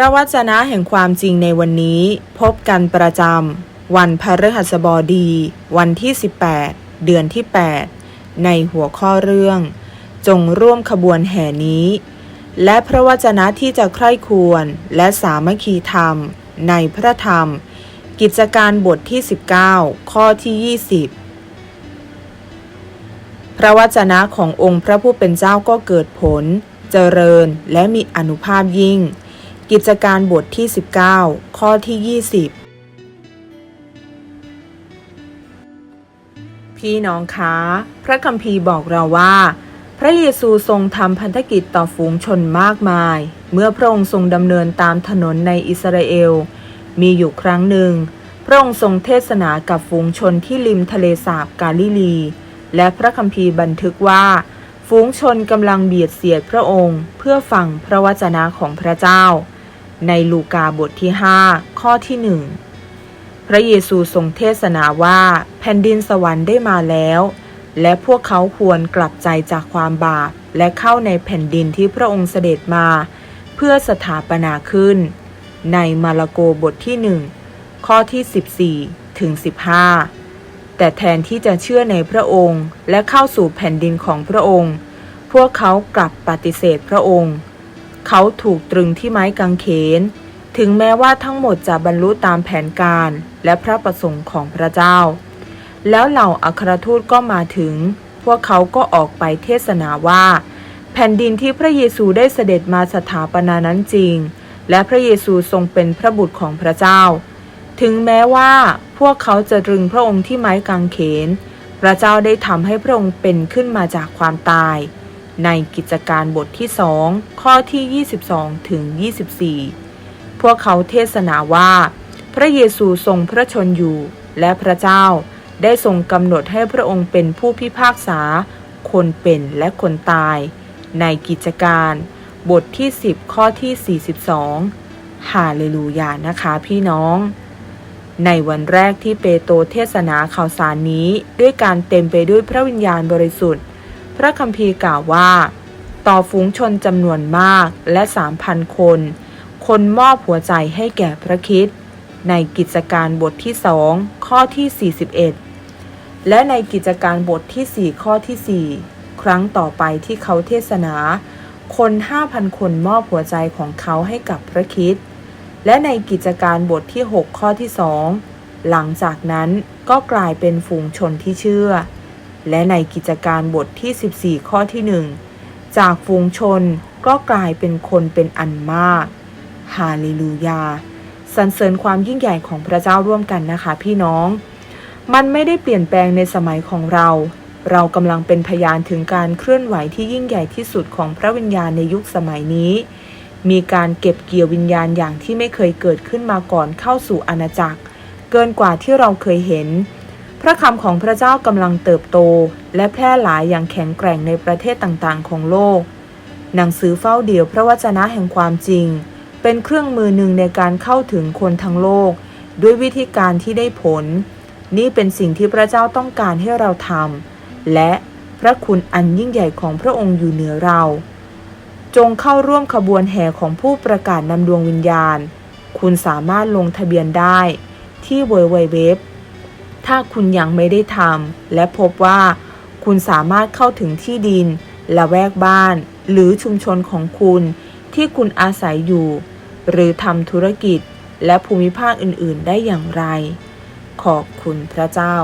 ระวจนะแห่งความจริงในวันนี้ พบกันประจำวันพฤหัสบดี วันที่ 18 เดือนที่ 8 ในหัวข้อเรื่อง จงร่วมขบวนแห่นี้ และพระวจนะที่จะใคร่ควรและสามัคคีธรรม ในพระธรรม กิจการบทที่ 19 ข้อที่ 20 พระวจนะขององค์พระผู้เป็นเจ้าก็เกิดผล เจริญและมีอนุภาพยิ่ง กิจการบทที่ 19 ข้อที่ 20 พี่น้องคะพระคัมภีร์บอกเราว่า พระเยซูทรงทำพันธกิจต่อฝูงชนมากมาย เมื่อพระองค์ทรงดำเนินตามถนนในอิสราเอล มีอยู่ครั้งหนึ่ง พระองค์ทรงเทศนากับฝูงชนที่ริมทะเลสาบกาลิลี และพระคัมภีร์บันทึกว่าฝูงชนกำลังเบียดเสียดพระองค์ เพื่อฟังพระวจนะของพระเจ้า ในลูกาบทที่ 5 ข้อที่หนึ่งพระเยซูทรงเทศนาว่าแผ่นดินสวรรค์ได้มาแล้ว และพวกเขาควรกลับใจจากความบาป และเข้าในแผ่นดินที่พระองค์เสด็จมา เพื่อสถาปนาขึ้น ในมาระโกบทที่หนึ่งข้อที่ 14 ถึง 15 แต่แทนที่จะเชื่อในพระองค์ และเข้าสู่แผ่นดินของพระองค์ พวกเขากลับปฏิเสธพระองค์ เขาถูกตรึงที่ไม้กางเขน ถึงแม้ว่าทั้งหมดจะบรรลุตามแผนการและพระประสงค์ของพระเจ้า แล้วเหล่าอัครทูตก็มาถึง พวกเขาก็ออกไปเทศนาว่า แผ่นดินที่พระเยซูได้เสด็จมาสถาปนานั้นจริง และพระเยซูทรงเป็นพระบุตรของพระเจ้า ถึงแม้ว่าพวกเขาจะตรึงพระองค์ที่ไม้กางเขน พระเจ้าได้ทำให้พระองค์เป็นขึ้นมาจากความตาย ในกิจการบทที่สองข้อที่ 22 ถึง 24 พวกเขาเทศนาว่า พระเยซูทรงพระชนอยู่ และพระเจ้าได้ทรงกำหนดให้พระองค์เป็นผู้พิพากษา คนเป็นและคนตาย ในกิจการ บทที่ 10 ข้อที่ 42 ฮาเลลูยานะคะพี่น้องในวันแรกที่เปโตรเทศนาข่าวสารนี้ด้วยการเต็มไปด้วยพระวิญญาณบริสุทธิ์ ระคัมภีร์กล่าวว่า ต่อฝูงชนจำนวนมากและสามพันคน คนมอบหัวใจให้แก่พระคิดในกิจการบทที่สองข้อที่ 41 และในกิจการบทที่ 4 ข้อที่ 4 ครั้งต่อไปที่เขาเทศนา คน 5,000 คนมอบหัวใจของเขาให้กับพระคิดและในกิจการบทที่ 6 ข้อที่สองหลังจากนั้นก็กลายเป็นฝูงชนที่เชื่อ และในกิจการบทที่ 14 ข้อที่ 1 จากฝูงชนก็กลายเป็นคนเป็นอันมาก ฮาเลลูยาสรรเสริญความยิ่งใหญ่ของพระเจ้าร่วมกันนะคะพี่น้อง มันไม่ได้เปลี่ยนแปลงในสมัยของเรา เรากำลังเป็นพยานถึงการเคลื่อนไหวที่ยิ่งใหญ่ที่สุดของพระวิญญาณในยุคสมัยนี้ มีการเก็บเกี่ยววิญญาณอย่างที่ไม่เคยเกิดขึ้นมาก่อนเข้าสู่อาณาจักร เกินกว่าที่เราเคยเห็น พระคำของพระเจ้ากำลังเติบโต และแพร่หลายอย่างแข็งแกร่งในประเทศต่างๆ ของโลก หนังสือเฝ้าเดี่ยวพระวจนะแห่งความจริง เป็นเครื่องมือหนึ่งในการเข้าถึงคนทั้งโลก ด้วยวิธีการที่ได้ผล นี่เป็นสิ่งที่พระเจ้าต้องการให้เราทำและพระคุณอันยิ่งใหญ่ของพระองค์อยู่เหนือเรา จงเข้าร่วมขบวนแห่ของผู้ประกาศนำดวงวิญญาณ คุณสามารถลงทะเบียนได้ที่ www ถ้าคุณยังไม่ได้ทำและพบว่าคุณสามารถเข้าถึงที่ดินละแวกบ้าน หรือชุมชนของคุณที่คุณอาศัยอยู่ หรือทำธุรกิจและภูมิภาคอื่น ๆ ได้อย่างไร ขอบคุณพระเจ้า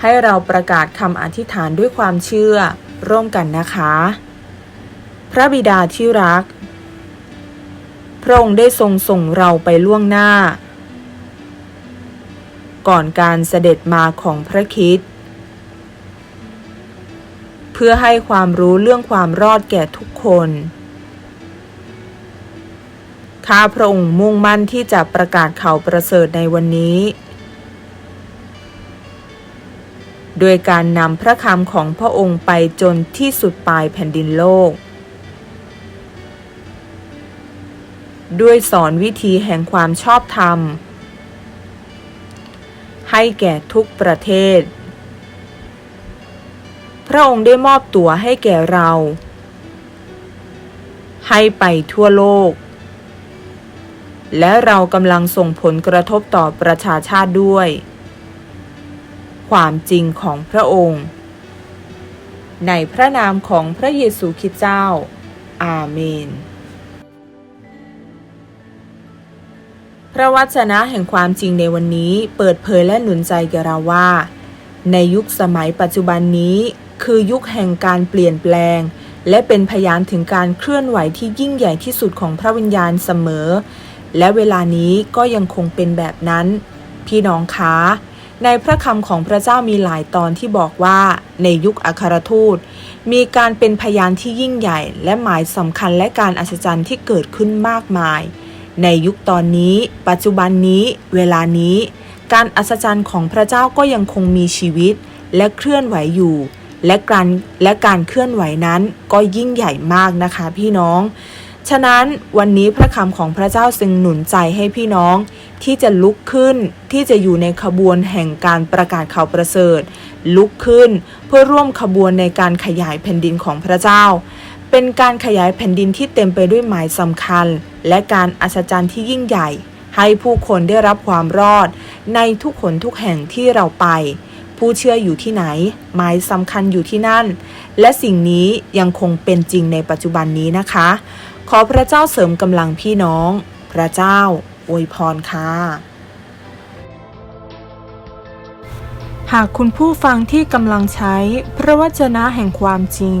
ให้เราประกาศคำอธิษฐานด้วยความเชื่อร่วมกันนะคะ พระบิดาที่รัก พระองค์ได้ทรงส่งเราไปล่วงหน้า ก่อนการเสด็จมาของพระคิดเพื่อให้ความรู้เรื่องความรอดแก่ทุกคน ข้าพระองค์มุ่งมั่นที่จะประกาศข่าวประเสริฐในวันนี้ โดยการนำพระคำของพระองค์ไปจนที่สุดปลายแผ่นดินโลก ด้วยสอนวิธีแห่งความชอบธรรม ให้แก่ทุกประเทศ พระองค์ได้มอบตัวให้แก่เรา ให้ไปทั่วโลก และเรากำลังส่งผลกระทบต่อประชาชาติด้วย ความจริงของพระองค์ ในพระนามของพระเยซูคริสต์เจ้า อาเมน พระวจนะแห่งความจริงในวันนี้เปิดเผยและหนุนใจแก่เราว่า ในยุคสมัยปัจจุบันนี้ คือยุคแห่งการเปลี่ยนแปลง และเป็นพยานถึงการเคลื่อนไหวที่ยิ่งใหญ่ที่สุดของพระวิญญาณเสมอ และเวลานี้ก็ยังคงเป็นแบบนั้น พี่น้องคะในพระคำของพระเจ้ามีหลายตอนที่บอกว่าในยุคอัครทูต มีการเป็นพยานที่ยิ่งใหญ่ และหมายสำคัญและการอัศจรรย์ที่เกิดขึ้นมากมาย ในยุคตอนนี้ ปัจจุบันนี้ เวลานี้ การอัศจรรย์ของพระเจ้าก็ยังคงมีชีวิต และเคลื่อนไหวอยู่ และการและการเคลื่อนไหวนั้นก็ยิ่งใหญ่มากนะคะพี่น้อง ฉะนั้นวันนี้พระคำของพระเจ้าจึงหนุนใจให้พี่น้อง ที่จะลุกขึ้นที่จะอยู่ในขบวนแห่งการประกาศข่าวประเสริฐ ลุกขึ้นเพื่อร่วมขบวนในการขยายแผ่นดินของพระเจ้า เป็นการขยายแผ่นดินที่เต็มไปด้วยหมายสำคัญ และการอัศจรรย์ที่ยิ่งใหญ่ ให้ผู้คนได้รับความรอด ในทุกขนทุกแห่งที่เราไป ผู้เชื่ออยู่ที่ไหน หมายสำคัญอยู่ที่นั่น และสิ่งนี้ยังคงเป็นจริงในปัจจุบันนี้นะคะ ขอพระเจ้าเสริมกำลังพี่น้อง พระเจ้าอวยพรค่ะหากคุณผู้ฟังที่กำลังใช้พระวจนะแห่งความจริง